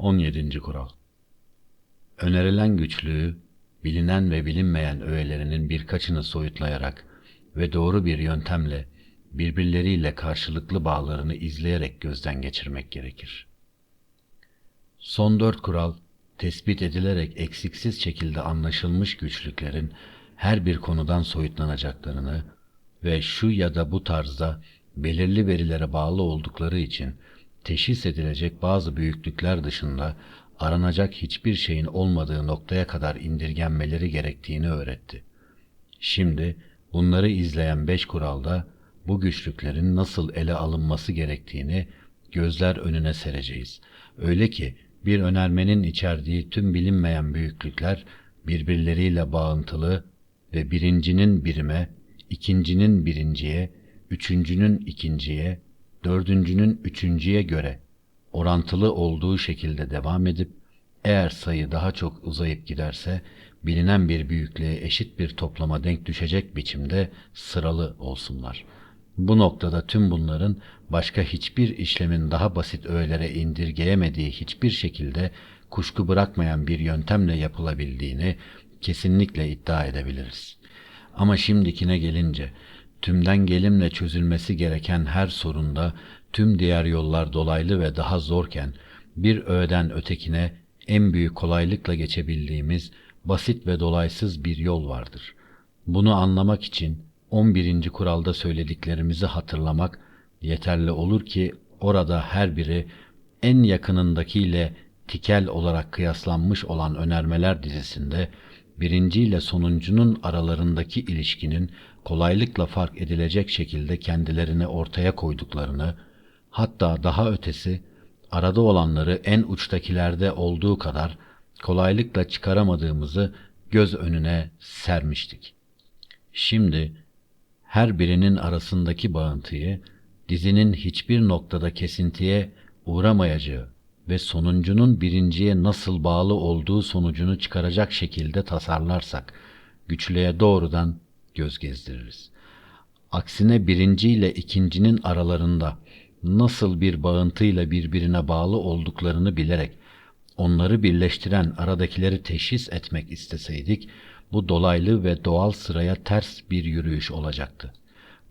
17. Kural Önerilen güçlüğü, bilinen ve bilinmeyen öğelerinin birkaçını soyutlayarak ve doğru bir yöntemle birbirleriyle karşılıklı bağlarını izleyerek gözden geçirmek gerekir. Son dört kural, tespit edilerek eksiksiz şekilde anlaşılmış güçlüklerin her bir konudan soyutlanacaklarını ve şu ya da bu tarzda belirli verilere bağlı oldukları için teşhis edilecek bazı büyüklükler dışında aranacak hiçbir şeyin olmadığı noktaya kadar indirgenmeleri gerektiğini öğretti. Şimdi bunları izleyen beş kuralda bu güçlüklerin nasıl ele alınması gerektiğini gözler önüne sereceğiz. Öyle ki bir önermenin içerdiği tüm bilinmeyen büyüklükler birbirleriyle bağıntılı ve birincinin birime, ikincinin birinciye, üçüncünün ikinciye, dördüncünün üçüncüye göre orantılı olduğu şekilde devam edip eğer sayı daha çok uzayıp giderse bilinen bir büyüklüğe eşit bir toplama denk düşecek biçimde sıralı olsunlar. Bu noktada tüm bunların başka hiçbir işlemin daha basit öğelere indirgeyemediği hiçbir şekilde kuşku bırakmayan bir yöntemle yapılabildiğini kesinlikle iddia edebiliriz. Ama şimdikine gelince tümden gelimle çözülmesi gereken her sorunda tüm diğer yollar dolaylı ve daha zorken bir öğeden ötekine en büyük kolaylıkla geçebildiğimiz basit ve dolaysız bir yol vardır. Bunu anlamak için 11. kuralda söylediklerimizi hatırlamak yeterli olur ki orada her biri en yakınındakiyle tikel olarak kıyaslanmış olan önermeler dizisinde birinci ile sonuncunun aralarındaki ilişkinin kolaylıkla fark edilecek şekilde kendilerini ortaya koyduklarını, hatta daha ötesi arada olanları en uçtakilerde olduğu kadar kolaylıkla çıkaramadığımızı göz önüne sermiştik. Şimdi her birinin arasındaki bağıntıyı dizinin hiçbir noktada kesintiye uğramayacağı ve sonuncunun birinciye nasıl bağlı olduğu sonucunu çıkaracak şekilde tasarlarsak güçlüğe doğrudan göz gezdiririz. Aksine birinci ile ikincinin aralarında nasıl bir bağıntıyla birbirine bağlı olduklarını bilerek onları birleştiren aradakileri teşhis etmek isteseydik, bu dolaylı ve doğal sıraya ters bir yürüyüş olacaktı.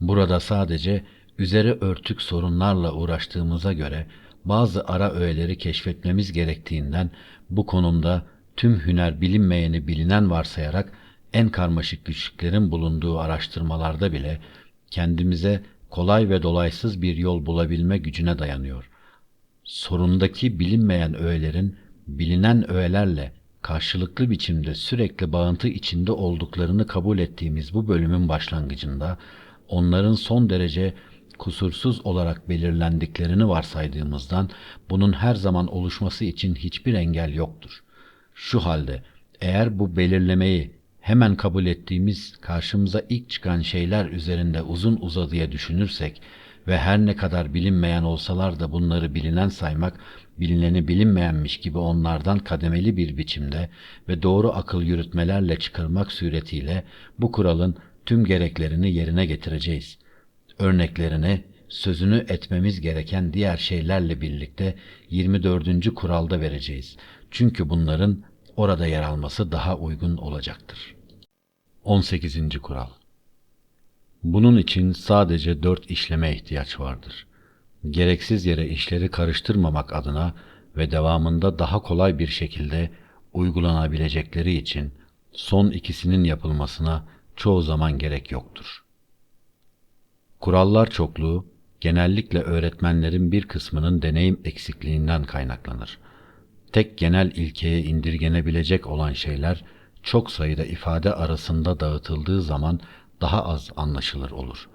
Burada sadece üzeri örtük sorunlarla uğraştığımıza göre bazı ara öğeleri keşfetmemiz gerektiğinden bu konumda tüm hüner bilinmeyeni bilinen varsayarak en karmaşık güçlüklerin bulunduğu araştırmalarda bile kendimize kolay ve dolaysız bir yol bulabilme gücüne dayanıyor. Sorundaki bilinmeyen öğelerin bilinen öğelerle karşılıklı biçimde sürekli bağıntı içinde olduklarını kabul ettiğimiz bu bölümün başlangıcında onların son derece kusursuz olarak belirlendiklerini varsaydığımızdan bunun her zaman oluşması için hiçbir engel yoktur. Şu halde eğer bu belirlemeyi hemen kabul ettiğimiz karşımıza ilk çıkan şeyler üzerinde uzun uzadıya düşünürsek ve her ne kadar bilinmeyen olsalar da bunları bilinen saymak, bilineni bilinmeyenmiş gibi onlardan kademeli bir biçimde ve doğru akıl yürütmelerle çıkarmak suretiyle bu kuralın tüm gereklerini yerine getireceğiz. Örneklerini sözünü etmemiz gereken diğer şeylerle birlikte 24. kuralda vereceğiz. Çünkü bunların orada yer alması daha uygun olacaktır. 18. kural Bunun için sadece dört işleme ihtiyaç vardır. Gereksiz yere işleri karıştırmamak adına ve devamında daha kolay bir şekilde uygulanabilecekleri için son ikisinin yapılmasına çoğu zaman gerek yoktur. Kurallar çokluğu genellikle öğretmenlerin bir kısmının deneyim eksikliğinden kaynaklanır. Tek genel ilkeye indirgenebilecek olan şeyler çok sayıda ifade arasında dağıtıldığı zaman daha az anlaşılır olur.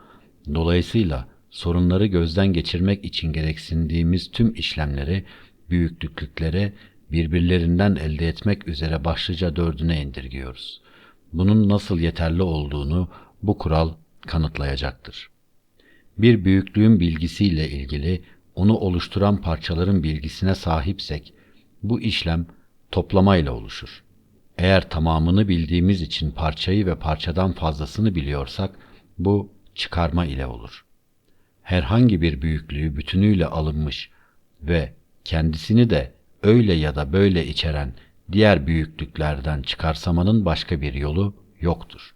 Dolayısıyla sorunları gözden geçirmek için gereksindiğimiz tüm işlemleri, büyüklüklere birbirlerinden elde etmek üzere başlıca dördüne indirgiyoruz. Bunun nasıl yeterli olduğunu bu kural kanıtlayacaktır. Bir büyüklüğün bilgisiyle ilgili onu oluşturan parçaların bilgisine sahipsek, bu işlem toplamayla oluşur. Eğer tamamını bildiğimiz için parçayı ve parçadan fazlasını biliyorsak, bu çıkarma ile olur. Herhangi bir büyüklüğü bütünüyle alınmış ve kendisini de öyle ya da böyle içeren diğer büyüklüklerden çıkarsamanın başka bir yolu yoktur.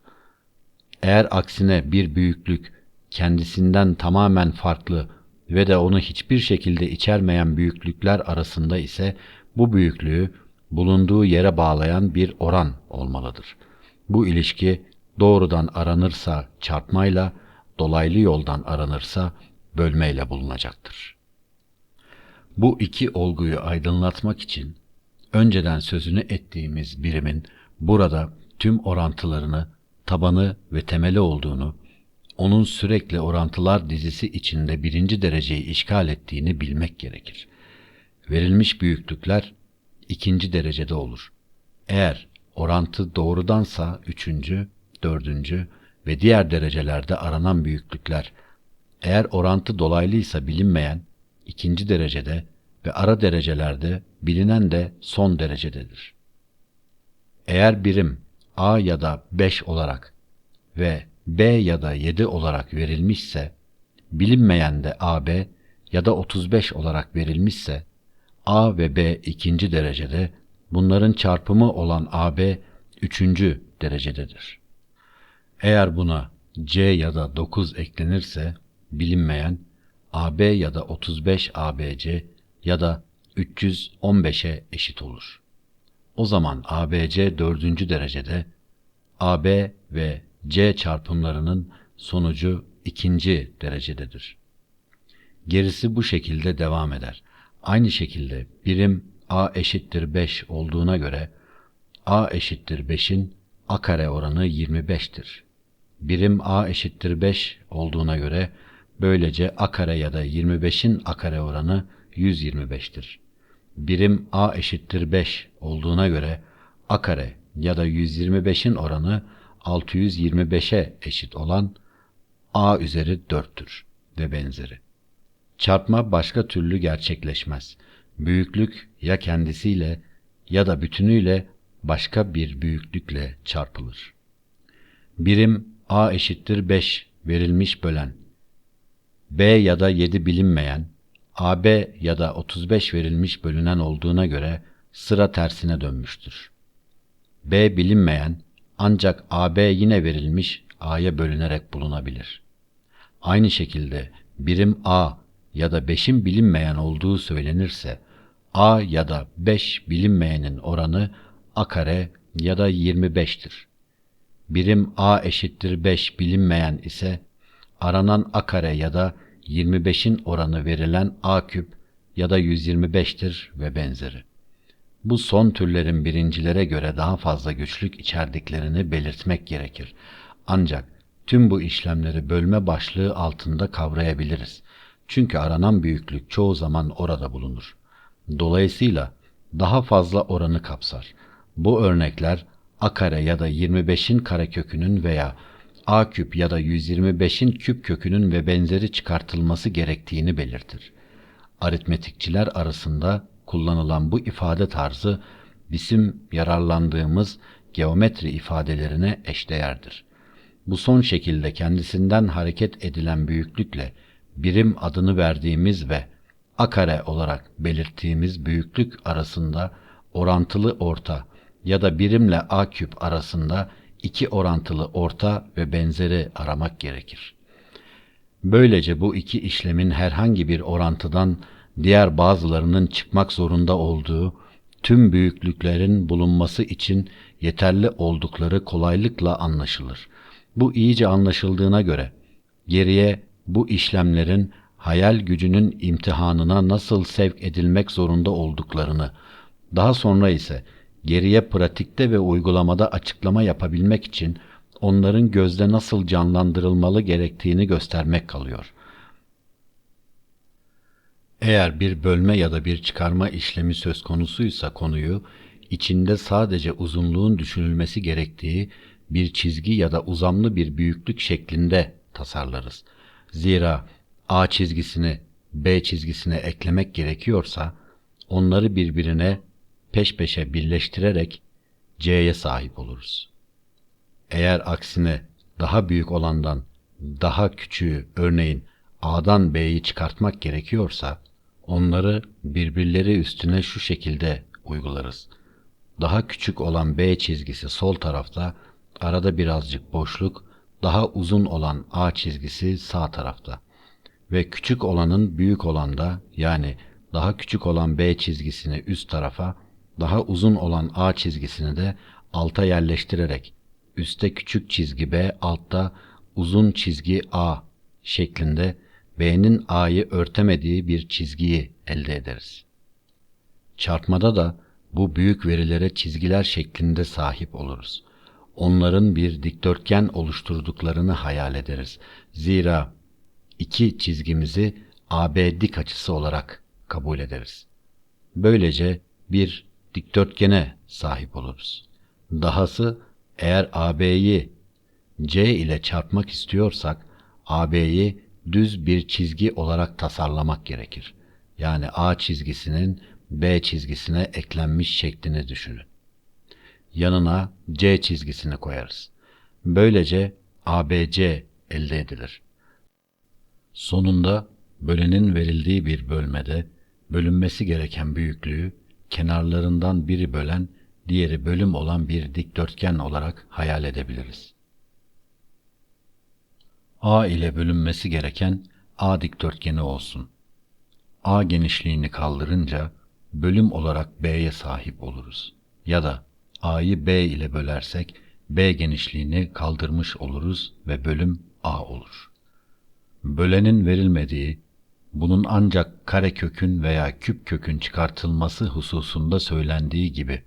Eğer aksine bir büyüklük kendisinden tamamen farklı ve de onu hiçbir şekilde içermeyen büyüklükler arasında ise bu büyüklüğü bulunduğu yere bağlayan bir oran olmalıdır. Bu ilişki doğrudan aranırsa çarpmayla, dolaylı yoldan aranırsa bölmeyle bulunacaktır. Bu iki olguyu aydınlatmak için önceden sözünü ettiğimiz birimin burada tüm orantılarını, tabanı ve temeli olduğunu, onun sürekli orantılar dizisi içinde birinci dereceyi işgal ettiğini bilmek gerekir. Verilmiş büyüklükler ikinci derecede olur. Eğer orantı doğrudansa üçüncü, dördüncü ve diğer derecelerde aranan büyüklükler, eğer orantı dolaylıysa bilinmeyen ikinci derecede ve ara derecelerde bilinen de son derecededir. Eğer birim A ya da 5 olarak ve B ya da 7 olarak verilmişse, bilinmeyen de AB ya da 35 olarak verilmişse, A ve B ikinci derecede, bunların çarpımı olan AB üçüncü derecededir. Eğer buna C ya da 9 eklenirse, bilinmeyen AB ya da 35 ABC ya da 315'e eşit olur. O zaman ABC dördüncü derecede, AB ve C çarpımlarının sonucu ikinci derecededir. Gerisi bu şekilde devam eder. Aynı şekilde birim A eşittir 5 olduğuna göre A eşittir 5'in A kare oranı 25'tir. Birim A eşittir 5 olduğuna göre böylece A kare ya da 25'in A kare oranı 125'tir. Birim A eşittir 5 olduğuna göre A kare ya da 125'in oranı 625'e eşit olan A üzeri 4'tür ve benzeri. Çarpma başka türlü gerçekleşmez. Büyüklük ya kendisiyle ya da bütünüyle başka bir büyüklükle çarpılır. Birim A eşittir 5 verilmiş bölen, B ya da 7 bilinmeyen, AB ya da 35 verilmiş bölünen olduğuna göre sıra tersine dönmüştür. B bilinmeyen ancak AB yine verilmiş A'ya bölünerek bulunabilir. Aynı şekilde birim A ya da 5'in bilinmeyen olduğu söylenirse A ya da 5 bilinmeyenin oranı A kare ya da 25'tir. Birim A eşittir 5 bilinmeyen ise aranan A kare ya da 25'in oranı verilen A küp ya da 125'tir ve benzeri. Bu son türlerin birincilere göre daha fazla güçlük içerdiklerini belirtmek gerekir. Ancak tüm bu işlemleri bölme başlığı altında kavrayabiliriz. Çünkü aranan büyüklük çoğu zaman orada bulunur. Dolayısıyla daha fazla oranı kapsar. Bu örnekler a kare ya da 25'in karekökünün veya a küp ya da 125'in küp kökünün ve benzeri çıkartılması gerektiğini belirtir. Aritmetikçiler arasında kullanılan bu ifade tarzı bizim yararlandığımız geometri ifadelerine eşdeğerdir. Bu son şekilde kendisinden hareket edilen büyüklükle birim adını verdiğimiz ve a kare olarak belirttiğimiz büyüklük arasında orantılı orta ya da birimle a küp arasında iki orantılı orta ve benzeri aramak gerekir. Böylece bu iki işlemin herhangi bir orantıdan diğer bazılarının çıkmak zorunda olduğu tüm büyüklüklerin bulunması için yeterli oldukları kolaylıkla anlaşılır. Bu iyice anlaşıldığına göre geriye bu işlemlerin hayal gücünün imtihanına nasıl sevk edilmek zorunda olduklarını, daha sonra ise geriye pratikte ve uygulamada açıklama yapabilmek için onların gözde nasıl canlandırılmalı gerektiğini göstermek kalıyor. Eğer bir bölme ya da bir çıkarma işlemi söz konusuysa konuyu, içinde sadece uzunluğun düşünülmesi gerektiği bir çizgi ya da uzamlı bir büyüklük şeklinde tasarlarız. Zira A çizgisini B çizgisine eklemek gerekiyorsa, onları birbirine peş peşe birleştirerek C'ye sahip oluruz. Eğer aksine daha büyük olandan daha küçüğü örneğin A'dan B'yi çıkartmak gerekiyorsa, Onları birbirleri üstüne şu şekilde uygularız. Daha küçük olan B çizgisi sol tarafta, arada birazcık boşluk, daha uzun olan A çizgisi sağ tarafta. Ve küçük olanın büyük olanda yani daha küçük olan B çizgisini üst tarafa, daha uzun olan A çizgisini de alta yerleştirerek üstte küçük çizgi B, altta uzun çizgi A şeklinde B'nin A'yı örtemediği bir çizgiyi elde ederiz. Çarpmada da bu büyük verilere çizgiler şeklinde sahip oluruz. Onların bir dikdörtgen oluşturduklarını hayal ederiz. Zira iki çizgimizi AB dik açısı olarak kabul ederiz. Böylece bir dikdörtgene sahip oluruz. Dahası eğer AB'yi C ile çarpmak istiyorsak AB'yi düz bir çizgi olarak tasarlamak gerekir. Yani A çizgisinin B çizgisine eklenmiş şeklini düşünün. Yanına C çizgisini koyarız. Böylece ABC elde edilir. Sonunda bölenin verildiği bir bölmede bölünmesi gereken büyüklüğü kenarlarından biri bölen, diğeri bölüm olan bir dikdörtgen olarak hayal edebiliriz. A ile bölünmesi gereken A dikdörtgeni olsun. A genişliğini kaldırınca bölüm olarak B'ye sahip oluruz. Ya da A'yı B ile bölersek B genişliğini kaldırmış oluruz ve bölüm A olur. Bölenin verilmediği, bunun ancak karekökün veya küp kökün çıkartılması hususunda söylendiği gibi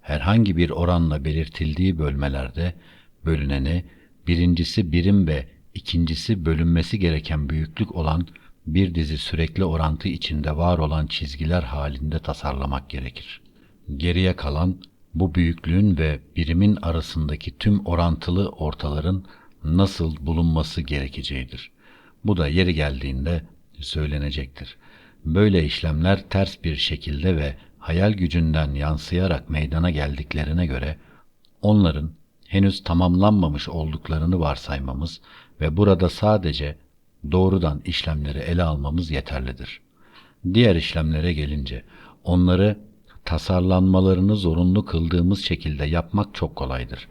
herhangi bir oranla belirtildiği bölmelerde bölüneni birincisi birim ve ikincisi bölünmesi gereken büyüklük olan bir dizi sürekli orantı içinde var olan çizgiler halinde tasarlamak gerekir. Geriye kalan bu büyüklüğün ve birimin arasındaki tüm orantılı ortaların nasıl bulunması gerekeceğidir. Bu da yeri geldiğinde söylenecektir. Böyle işlemler ters bir şekilde ve hayal gücünden yansıyarak meydana geldiklerine göre onların henüz tamamlanmamış olduklarını varsaymamız ve burada sadece doğrudan işlemleri ele almamız yeterlidir. Diğer işlemlere gelince onları tasarlanmalarını zorunlu kıldığımız şekilde yapmak çok kolaydır.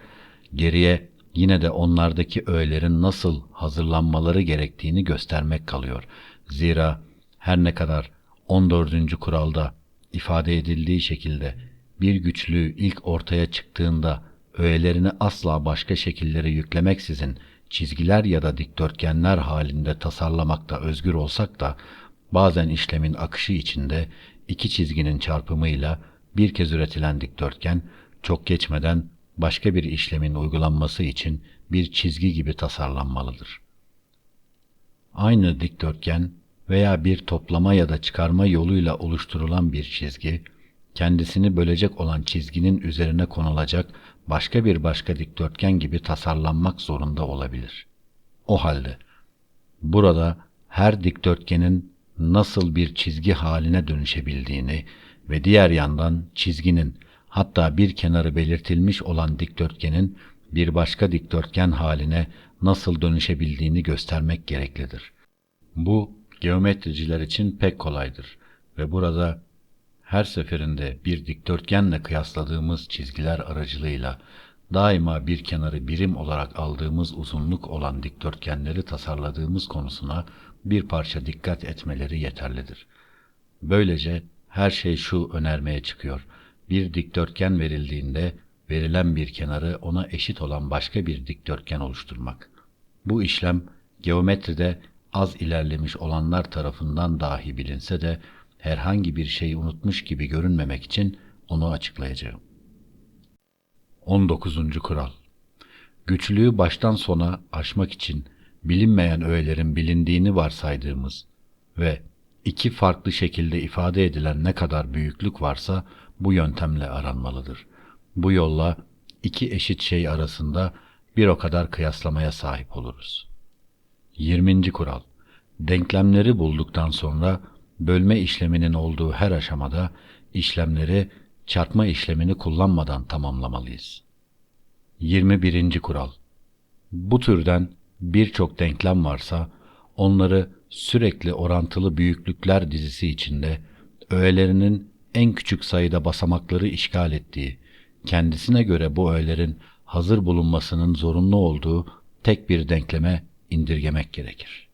Geriye yine de onlardaki öğelerin nasıl hazırlanmaları gerektiğini göstermek kalıyor. Zira her ne kadar 14. kuralda ifade edildiği şekilde bir güçlüğü ilk ortaya çıktığında öğelerini asla başka şekillere yüklemeksizin çizgiler ya da dikdörtgenler halinde tasarlamakta özgür olsak da bazen işlemin akışı içinde iki çizginin çarpımıyla bir kez üretilen dikdörtgen çok geçmeden başka bir işlemin uygulanması için bir çizgi gibi tasarlanmalıdır. Aynı dikdörtgen veya bir toplama ya da çıkarma yoluyla oluşturulan bir çizgi, kendisini bölecek olan çizginin üzerine konulacak başka bir başka dikdörtgen gibi tasarlanmak zorunda olabilir. O halde burada her dikdörtgenin nasıl bir çizgi haline dönüşebildiğini ve diğer yandan çizginin hatta bir kenarı belirtilmiş olan dikdörtgenin bir başka dikdörtgen haline nasıl dönüşebildiğini göstermek gereklidir. Bu geometriciler için pek kolaydır ve burada her seferinde bir dikdörtgenle kıyasladığımız çizgiler aracılığıyla daima bir kenarı birim olarak aldığımız uzunluk olan dikdörtgenleri tasarladığımız konusuna bir parça dikkat etmeleri yeterlidir. Böylece her şey şu önermeye çıkıyor. Bir dikdörtgen verildiğinde verilen bir kenarı ona eşit olan başka bir dikdörtgen oluşturmak. Bu işlem geometride az ilerlemiş olanlar tarafından dahi bilinse de herhangi bir şeyi unutmuş gibi görünmemek için onu açıklayacağım. 19. Kural Güçlüğü baştan sona aşmak için bilinmeyen öğelerin bilindiğini varsaydığımız ve iki farklı şekilde ifade edilen ne kadar büyüklük varsa bu yöntemle aranmalıdır. Bu yolla iki eşit şey arasında bir o kadar kıyaslamaya sahip oluruz. 20. Kural Denklemleri bulduktan sonra bölme işleminin olduğu her aşamada işlemleri çarpma işlemini kullanmadan tamamlamalıyız. 21. Kural Bu türden birçok denklem varsa onları sürekli orantılı büyüklükler dizisi içinde öğelerinin en küçük sayıda basamakları işgal ettiği, kendisine göre bu öğelerin hazır bulunmasının zorunlu olduğu tek bir denkleme indirgemek gerekir.